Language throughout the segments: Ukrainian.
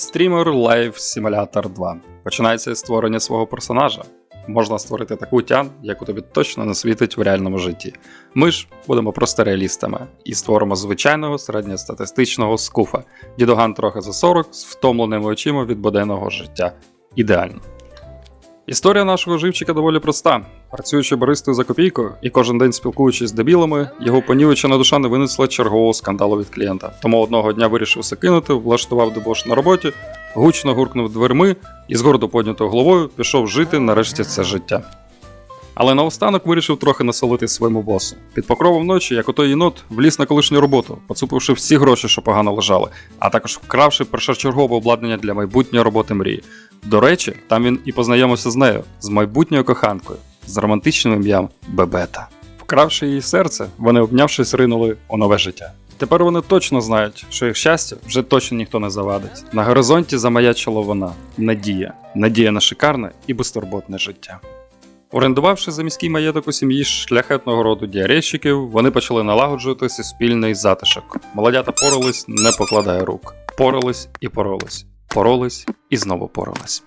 Streamer Live Simulator 2. Починається із створення свого персонажа. Можна створити таку тян, яку тобі точно не світить в реальному житті. Ми ж будемо просто реалістами і створимо звичайного середньостатистичного скуфа. Дідоган трохи за 40 з втомленими очима від буденного життя. Ідеально. Історія нашого живчика доволі проста. Працюючи баристою за копійку і кожен день спілкуючись з дебілами, його понівечена душа не винесла чергового скандалу від клієнта. Тому одного дня вирішив кинути, влаштував дебош на роботі, гучно гуркнув дверми і з гордо поднятою головою пішов жити нарешті це життя. Але наостанок вирішив трохи насолитись своєму босу. Під покровом ночі, як отой єнот, вліз на колишню роботу, поцупивши всі гроші, що погано лежали, а також вкравши першочергове обладнання для майбутньої роботи мрії. До речі, там він і познайомився з нею, з майбутньою коханкою, з романтичним ім'ям Бебета. Вкравши її серце, вони, обнявшись, ринули у нове життя. Тепер вони точно знають, що їх щастя вже точно ніхто не завадить. На горизонті замаячила вона надія, надія на шикарне і безтурботне життя. Орендувавши за міський маєток у сім'ї шляхетного роду діарейщиків, вони почали налагоджувати спільний затишок. Молодята порались, не покладає рук. Порались і поролись. Поролись і знову поролись.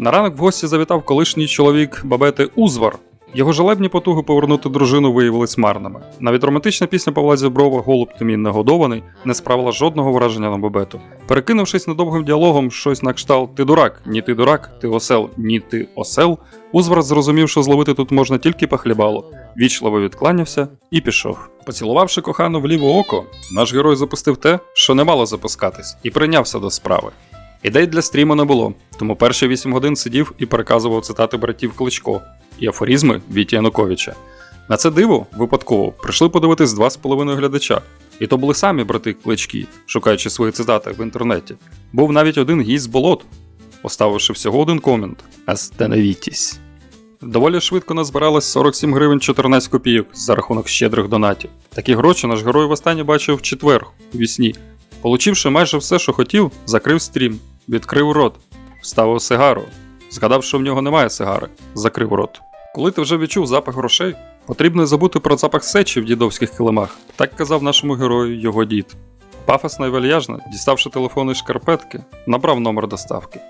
На ранок в гості завітав колишній чоловік бабети Узвар. Його жалебні потуги повернути дружину виявились марними. Навіть романтична пісня Павла Зіброва Голуб мій негодований не справила жодного враження на бабету. Перекинувшись недовгим діалогом щось на кшталт Ти дурак, ні ти дурак, ти осел, ні ти осел, Узвар зрозумів, що зловити тут можна тільки по хлібалу, вічливо відкланявся і пішов. Поцілувавши кохану в ліве око, наш герой запустив те, що не мало запускатись, і прийнявся до справи. Ідей для стріму не було, тому перші 8 годин сидів і переказував цитати братів Кличко і афоризми Віті Януковича. На це диво, випадково, прийшли подивитись 2,5 глядача, і то були самі брати Клички, шукаючи свої цитати в інтернеті. Був навіть один гість з болот, оставивши всього один комент Остановітесь. Доволі швидко назбиралось 47 гривень 14 копійок за рахунок щедрих донатів. Такі гроші наш герой востаннє бачив в четвер у вісні. Получивши майже все, що хотів, закрив стрім, відкрив рот, вставив сигару. Згадав, що в нього немає сигари, закрив рот. Коли ти вже відчув запах грошей, потрібно забути про запах сечі в дідовських килимах, так казав нашому герою його дід. Пафосно і вальяжно, діставши телефон із шкарпетки, набрав номер доставки.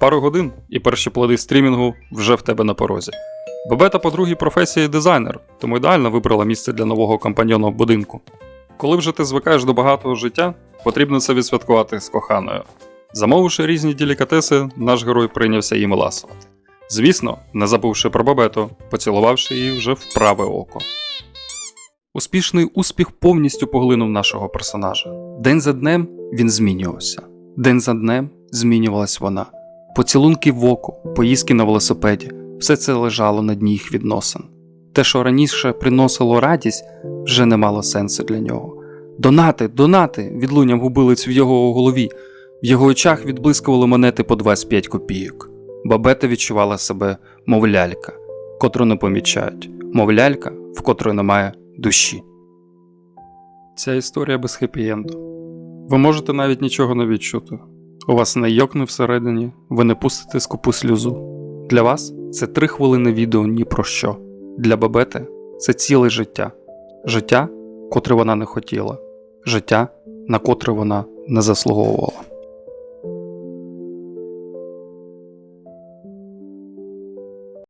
Пару годин і перші плоди стрімінгу вже в тебе на порозі. Бебета по другій професії дизайнер, тому ідеально вибрала місце для нового компаньйона будинку. Коли вже ти звикаєш до багатого життя, потрібно це відсвяткувати з коханою. Замовивши різні делікатеси, наш герой прийнявся їм ласувати. Звісно, не забувши про бабету, поцілувавши її вже в праве око. Успішний успіх повністю поглинув нашого персонажа. День за днем він змінювався. День за днем змінювалась вона. Поцілунки в око, поїздки на велосипеді все це лежало на дні їх відносин. Те, що раніше приносило радість, вже не мало сенсу для нього. Донати, донати! відлунняв губилиць в його голові. В його очах відблискували монети по 25 копійок. Бабета відчувала себе, мов лялька, котру не помічають, мов лялька, в котрої немає душі. Ця історія без хеппі-енду. Ви можете навіть нічого не відчути. У вас не йокне всередині, ви не пустите скупу сльозу. Для вас це три хвилини відео ні про що. Для бабети це ціле життя. Життя, котре вона не хотіла, життя, на котре вона не заслуговувала.